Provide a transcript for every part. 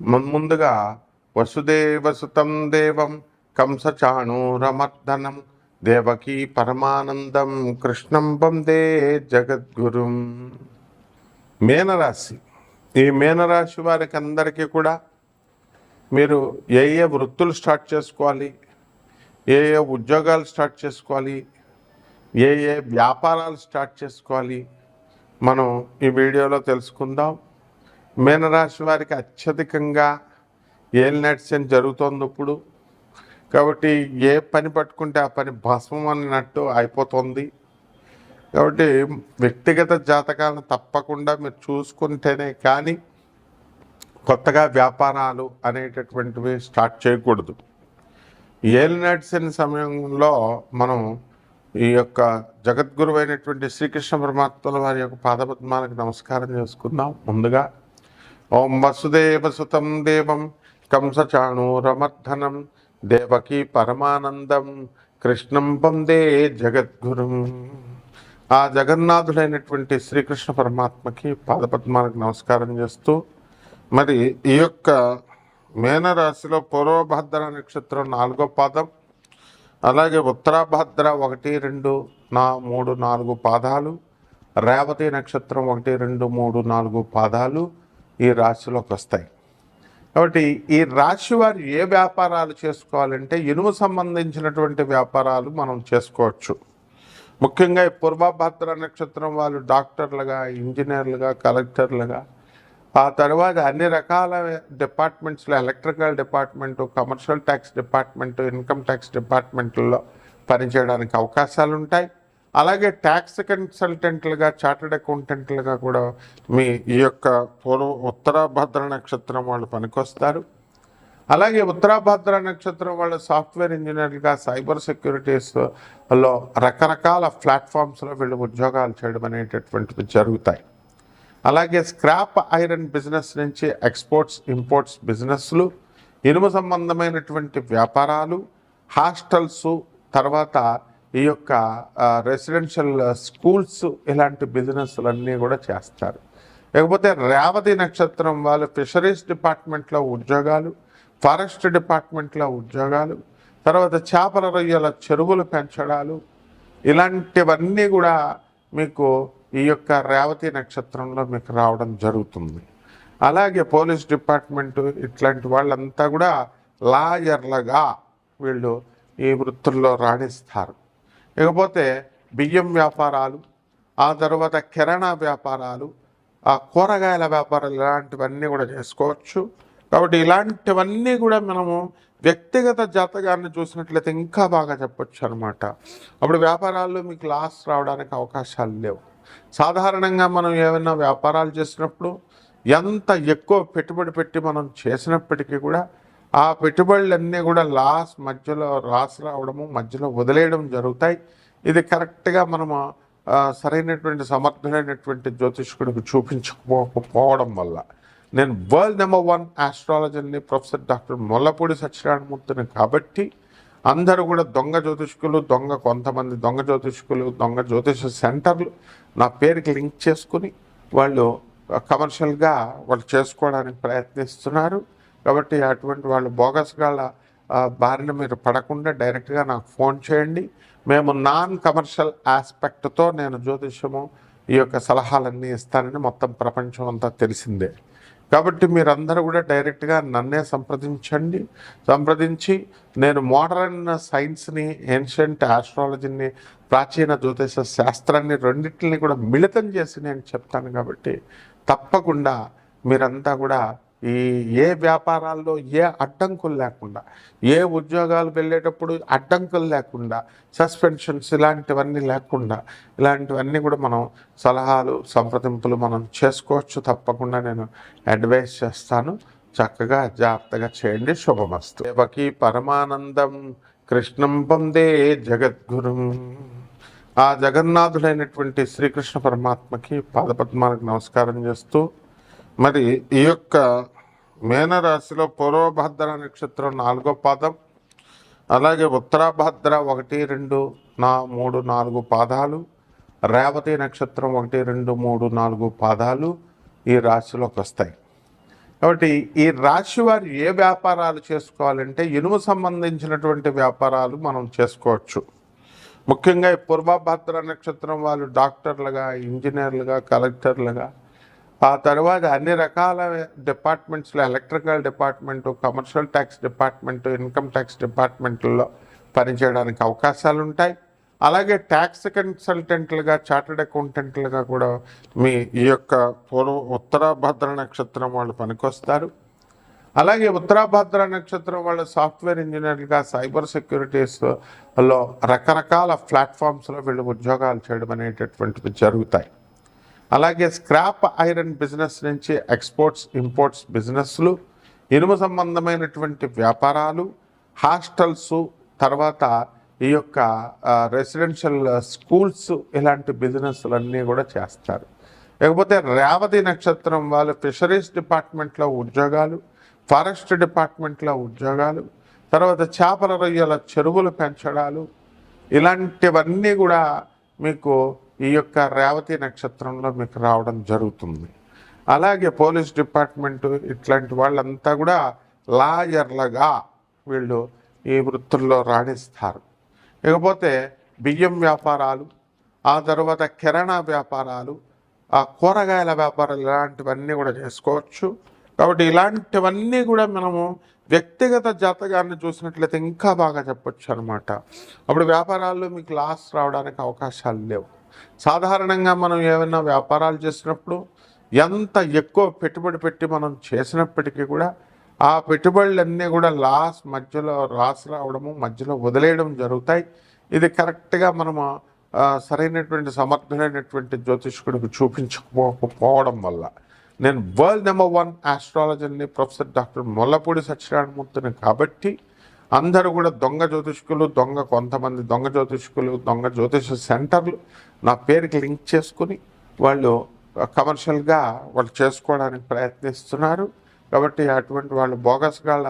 ముందుగా వసుదేవసుతం దేవం కంసచాణూరమర్దనం దేవకీ పరమానందం కృష్ణం వందే జగద్గురుం. మేనరాశి. ఈ మేనరాశి వారికి అందరికీ కూడా మీరు ఏ ఏ వృత్తులు స్టార్ట్ చేసుకోవాలి ఏ ఏ ఉద్యోగాలు స్టార్ట్ చేసుకోవాలి ఏ ఏ వ్యాపారాలు స్టార్ట్ చేసుకోవాలి మనం ఈ వీడియోలో తెలుసుకుందాం. మీనరాశి వారికి అత్యధికంగా ఏలినట్సన్ జరుగుతోంది ఇప్పుడు కాబట్టి ఏ పని పట్టుకుంటే ఆ పని భస్మం అన్నట్టు అయిపోతుంది. కాబట్టి వ్యక్తిగత జాతకాలను తప్పకుండా మీరు చూసుకుంటేనే కానీ కొత్తగా వ్యాపారాలు అనేటటువంటివి స్టార్ట్ చేయకూడదు. ఏలినట్సన్ సమయంలో మనం ఈ యొక్క జగద్గురువైనటువంటి శ్రీకృష్ణ పరమాత్మల వారి యొక్క పాదపద్మాలకు నమస్కారం చేసుకుందాం. ముందుగా ఓం వసుదేవ సుతం దేవం కంసచాణూరమర్ధనం దేవకీ పరమానందం కృష్ణం పొందే జగద్గురుం. ఆ జగన్నాథుడైనటువంటి శ్రీకృష్ణ పరమాత్మకి పాదపద్మాలకు నమస్కారం చేస్తూ మరి ఈ యొక్క మేనరాశిలో పూర్వభద్ర నక్షత్రం నాలుగో పాదం అలాగే ఉత్తరాభద్ర ఒకటి రెండు నా మూడు నాలుగు పాదాలు రేవతి నక్షత్రం ఒకటి రెండు మూడు నాలుగు పాదాలు ఈ రాశిలోకి వస్తాయి. కాబట్టి ఈ రాశి వారు ఏ వ్యాపారాలు చేసుకోవాలంటే ఇనుము సంబంధించినటువంటి వ్యాపారాలు మనం చేసుకోవచ్చు. ముఖ్యంగా ఈ పూర్వభద్ర నక్షత్రం వాళ్ళు డాక్టర్లుగా ఇంజనీర్లుగా కలెక్టర్లుగా. ఆ తర్వాత అన్ని రకాల డిపార్ట్మెంట్స్లో electrical department commercial tax department income tax డిపార్ట్మెంట్లో పనిచేయడానికి అవకాశాలు ఉంటాయి అలాగే ట్యాక్స్ కన్సల్టెంట్లుగా చార్టెడ్ అకౌంటెంట్లుగా కూడా మీ ఈ యొక్క పూర్వ ఉత్తరాభద్ర నక్షత్రం వాళ్ళు పనికొస్తారు. అలాగే ఉత్తరాభద్ర నక్షత్రం వాళ్ళ సాఫ్ట్వేర్ ఇంజనీర్లుగా సైబర్ సెక్యూరిటీస్లో రకరకాల ప్లాట్ఫామ్స్లో వీళ్ళు ఉద్యోగాలు చేయడం అనేటటువంటివి జరుగుతాయి. అలాగే స్క్రాప్ ఐరన్ బిజినెస్ నుంచి ఎక్స్పోర్ట్స్ ఇంపోర్ట్స్ బిజినెస్లు ఇనుము సంబంధమైనటువంటి వ్యాపారాలు హాస్టల్స్ తర్వాత ఈ యొక్క రెసిడెన్షియల్ స్కూల్స్ ఇలాంటి బిజినెస్లన్నీ కూడా చేస్తారు. లేకపోతే రేవతి నక్షత్రం వాళ్ళు ఫిషరీస్ డిపార్ట్మెంట్లో ఉద్యోగాలు ఫారెస్ట్ డిపార్ట్మెంట్లో ఉద్యోగాలు తర్వాత చేపల రొయ్యల చెరువులు పెంచడాలు ఇలాంటివన్నీ కూడా మీకు ఈ యొక్క రేవతి నక్షత్రంలో మీకు రావడం జరుగుతుంది. అలాగే పోలీస్ డిపార్ట్మెంటు ఇట్లాంటి వాళ్ళంతా కూడా లాయర్లుగా వీళ్ళు ఈ వృత్తుల్లో రాణిస్తారు. ఇకపోతే బియ్యం వ్యాపారాలు ఆ తర్వాత కిరాణా వ్యాపారాలు ఆ కూరగాయల వ్యాపారాలు ఇలాంటివన్నీ కూడా చేసుకోవచ్చు. కాబట్టి ఇలాంటివన్నీ కూడా మనము వ్యక్తిగత జాతకాన్ని చూసినట్లయితే ఇంకా బాగా చెప్పొచ్చు అనమాట అప్పుడు వ్యాపారాల్లో మీకు లాస్ రావడానికి అవకాశాలు లేవు. సాధారణంగా మనం ఏమైనా వ్యాపారాలు చేసినప్పుడు ఎంత ఎక్కువ పెట్టుబడి పెట్టి మనం చేసినప్పటికీ కూడా ఆ పెట్టుబడులన్నీ కూడా లాస్ మధ్యలో లాస్ రావడము మధ్యలో వదిలేయడం జరుగుతాయి. ఇది కరెక్ట్గా మనము సరైనటువంటి సమర్థుడైనటువంటి జ్యోతిష్కుడికి చూపించకపోకపోవడం వల్ల. నేను వరల్డ్ నెంబర్ వన్ ఆస్ట్రాలజర్ని ప్రొఫెసర్ డాక్టర్ మొల్లపూడి సత్యనారాయణమూర్తిని కాబట్టి అందరూ కూడా దొంగ జ్యోతిష్కులు దొంగ కొంతమంది దొంగ జ్యోతిష్కులు దొంగ జ్యోతిష సెంటర్లు నా పేరుకి లింక్ చేసుకుని వాళ్ళు కమర్షియల్గా వాళ్ళు చేసుకోవడానికి ప్రయత్నిస్తున్నారు. కాబట్టి అటువంటి వాళ్ళు బోగస్ గాళ్ళ బారిన మీరు పడకుండా డైరెక్ట్గా నాకు ఫోన్ చేయండి. మేము నాన్ కమర్షియల్ ఆస్పెక్ట్తో నేను జ్యోతిష్యము ఈ యొక్క సలహాలన్నీ ఇస్తానని మొత్తం ప్రపంచం అంతా తెలిసిందే. కాబట్టి మీరందరూ కూడా డైరెక్ట్గా నన్నే సంప్రదించండి. సంప్రదించి నేను మోడర్న్ సైన్స్ని ఏన్షియంట్ ఆస్ట్రాలజీని ప్రాచీన జ్యోతిష శాస్త్రాన్ని రెండింటిని కూడా మిళితం చేసి నేను చెప్తాను కాబట్టి తప్పకుండా మీరంతా కూడా ఈ ఏ వ్యాపారాల్లో ఏ అడ్డంకులు లేకుండా ఏ ఉద్యోగాలు వెళ్ళేటప్పుడు అడ్డంకులు లేకుండా సస్పెన్షన్స్ ఇలాంటివన్నీ లేకుండా ఇలాంటివన్నీ కూడా మనం సలహాలు సంప్రదింపులు మనం చేసుకోవచ్చు తప్పకుండా నేను అడ్వైస్ చేస్తాను. చక్కగా జాగ్రత్తగా చేయండి. శుభమస్తు. దేవకి పరమానందం. కృష్ణం పొందే జగద్గురుం. ఆ జగన్నాథుడైనటువంటి శ్రీకృష్ణ పరమాత్మకి పాదపద్మాలకు నమస్కారం చేస్తూ మరి ఈ యొక్క మేనరాశిలో పూర్వభద్ర నక్షత్రం నాలుగో పాదం అలాగే ఉత్తరాభద్ర ఒకటి రెండు నా మూడు నాలుగు పాదాలు రేవతి నక్షత్రం ఒకటి రెండు మూడు నాలుగు పాదాలు ఈ రాశిలోకి వస్తాయి. కాబట్టి ఈ రాశి వారు ఏ వ్యాపారాలు చేసుకోవాలంటే ఇనుము సంబంధించినటువంటి వ్యాపారాలు మనం చేసుకోవచ్చు. ముఖ్యంగా పూర్వభద్ర నక్షత్రం వాళ్ళు డాక్టర్లుగా ఇంజనీర్లుగా కలెక్టర్లుగా ఆ తర్వాత అన్ని రకాల డిపార్ట్మెంట్స్లో electrical department commercial tax department income tax డిపార్ట్మెంట్లో పనిచేయడానికి అవకాశాలు ఉంటాయి అలాగే ట్యాక్స్ కన్సల్టెంట్లుగా చార్టెడ్ అకౌంటెంట్లుగా కూడా మీ ఈ యొక్క పూర్వ ఉత్తరాభద్ర నక్షత్రం వాళ్ళు పనికొస్తారు. అలాగే ఉత్తరాభద్ర నక్షత్రం వాళ్ళ సాఫ్ట్వేర్ ఇంజనీర్లుగా సైబర్ సెక్యూరిటీస్లో రకరకాల ప్లాట్ఫామ్స్లో వీళ్ళు ఉద్యోగాలు చేయడం అనేటటువంటివి జరుగుతాయి. అలాగే స్క్రాప్ ఐరన్ బిజినెస్ నుంచి ఎక్స్పోర్ట్స్ ఇంపోర్ట్స్ బిజినెస్లు ఇనుము సంబంధమైనటువంటి వ్యాపారాలు హాస్టల్స్ తర్వాత ఈ యొక్క రెసిడెన్షియల్ స్కూల్స్ ఇలాంటి బిజినెస్లన్నీ కూడా చేస్తారు. లేకపోతే రేవతి నక్షత్రం వాళ్ళు ఫిషరీస్ డిపార్ట్మెంట్లో ఉద్యోగాలు ఫారెస్ట్ డిపార్ట్మెంట్లో ఉద్యోగాలు తర్వాత చేపల రొయ్యల చెరువులు పెంచడాలు ఇలాంటివన్నీ కూడా మీకు ఈ యొక్క రేవతి నక్షత్రంలో మీకు రావడం జరుగుతుంది. అలాగే పోలీస్ డిపార్ట్మెంట్ ఇట్లాంటి వాళ్ళంతా కూడా లాయర్లుగా వీళ్ళు ఈ వృత్తుల్లో రాణిస్తారు. ఇకపోతే బియ్యం వ్యాపారాలు ఆ తర్వాత కిరాణా వ్యాపారాలు ఆ కూరగాయల వ్యాపారాలు ఇలాంటివన్నీ కూడా చేసుకోవచ్చు. కాబట్టి ఇలాంటివన్నీ కూడా మనము వ్యక్తిగత జాతకాన్ని చూసినట్లయితే ఇంకా బాగా చెప్పొచ్చు అనమాట అప్పుడు వ్యాపారాల్లో మీకు లాస్ రావడానికి అవకాశాలు లేవు. సాధారణంగా మనం ఏమైనా వ్యాపారాలు చేసినప్పుడు ఎంత ఎక్కువ పెట్టుబడి పెట్టి మనం చేసినప్పటికీ కూడా ఆ పెట్టుబడులన్నీ కూడా లాస్ మధ్యలో లాస్ రావడము మధ్యలో వదిలేయడం జరుగుతాయి. ఇది కరెక్ట్గా మనము సరైనటువంటి సమర్థులైనటువంటి జ్యోతిష్కుడికి చూపించకపోవడం వల్ల. నేను వరల్డ్ నెంబర్ వన్ ఆస్ట్రాలజర్ని ప్రొఫెసర్ డాక్టర్ ముల్లపూడి సత్యనారాయణమూర్తిని కాబట్టి అందరూ కూడా దొంగ జ్యోతిష్కులు దొంగ కొంతమంది దొంగ జ్యోతిష్కులు దొంగ జ్యోతిష సెంటర్లు నా పేరుకి లింక్ చేసుకుని వాళ్ళు కమర్షియల్గా వాళ్ళు చేసుకోవడానికి ప్రయత్నిస్తున్నారు. కాబట్టి అటువంటి వాళ్ళు బోగస్ గాళ్ళ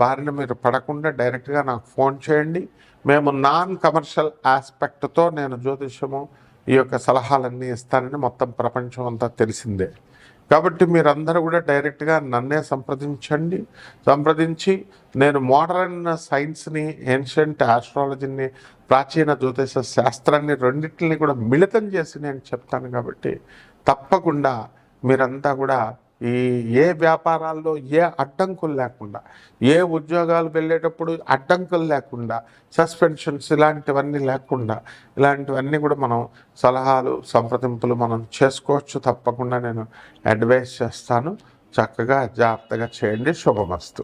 బారిన మీరు పడకుండా డైరెక్ట్గా నాకు ఫోన్ చేయండి. మేము నాన్ కమర్షియల్ ఆస్పెక్ట్తో నేను జ్యోతిష్యము ఈ యొక్క సలహాలన్నీ ఇస్తానని మొత్తం ప్రపంచం అంతా తెలిసిందే. కాబట్టి మీరందరూ కూడా డైరెక్ట్గా నన్నే సంప్రదించండి. సంప్రదించి నేను మోడర్న్ సైన్స్ని ఏన్షియంట్ ఆస్ట్రాలజీని ప్రాచీన జ్యోతిష శాస్త్రాన్ని రెండింటిని కూడా మిళితం చేసి నేను చెప్తాను కాబట్టి తప్పకుండా మీరంతా కూడా ఈ ఏ వ్యాపారాల్లో ఏ అడ్డంకులు లేకుండా ఏ ఉద్యోగాలు వెళ్ళేటప్పుడు అడ్డంకులు లేకుండా సస్పెన్షన్స్ ఇలాంటివన్నీ లేకుండా ఇలాంటివన్నీ కూడా మనం సలహాలు సంప్రదింపులు మనం చేసుకోవచ్చు తప్పకుండా నేను అడ్వైస్ చేస్తాను. చక్కగా జాగ్రత్తగా చేయండి. శుభమస్తు.